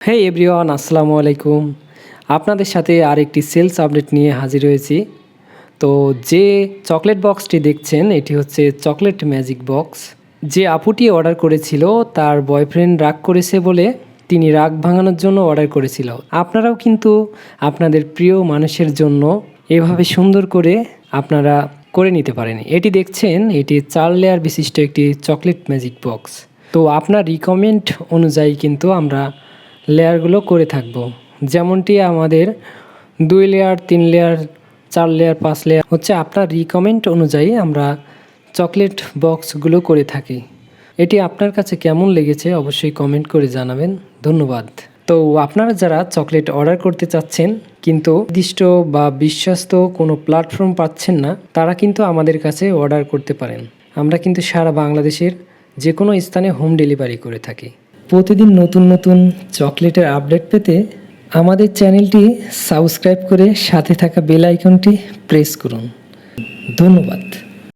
হে everyone আসসালামু আলাইকুম আপনাদের সাথে আরেকটি সেলস আপডেট নিয়ে হাজির হয়েছি। তো যে চকলেট বক্সটি দেখছেন, এটি হচ্ছে চকলেট ম্যাজিক বক্স যে আপুটি অর্ডার করেছিল, তার বয়ফ্রেন্ড রাগ করেছে বলে তিনি রাগ ভাঙানোর জন্য অর্ডার করেছিল। আপনারাও কিন্তু আপনাদের প্রিয় মানুষের জন্য এভাবে সুন্দর করে আপনারা করে নিতে পারেন। এটি দেখছেন, এটি চার লেয়ার বিশিষ্ট একটি চকলেট ম্যাজিক বক্স তো আপনার রিকমেন্ড অনুযায়ী কিন্তু আমরা লেয়ারগুলো করে থাকব। যেমনটি আমাদের দুই লেয়ার, তিন লেয়ার, চার লেয়ার, পাঁচ লেয়ার হচ্ছে আপনার রিকমেন্ড অনুযায়ী আমরা চকলেট বক্সগুলো করে থাকি। এটি আপনার কাছে কেমন লেগেছে অবশ্যই কমেন্ট করে জানাবেন। ধন্যবাদ। তো আপনারা যারা চকলেট অর্ডার করতে চাচ্ছেন, কিন্তু নির্দিষ্ট বা বিশ্বস্ত কোনো প্ল্যাটফর্ম পাচ্ছেন না, তারা কিন্তু আমাদের কাছে অর্ডার করতে পারেন। আমরা কিন্তু সারা বাংলাদেশের যে কোনো স্থানে হোম ডেলিভারি করে থাকি। প্রতিদিন নতুন নতুন চকলেটের আপডেট পেতে আমাদের চ্যানেলটি সাবস্ক্রাইব করে সাথে থাকা বেল আইকনটি প্রেস করুন। ধন্যবাদ।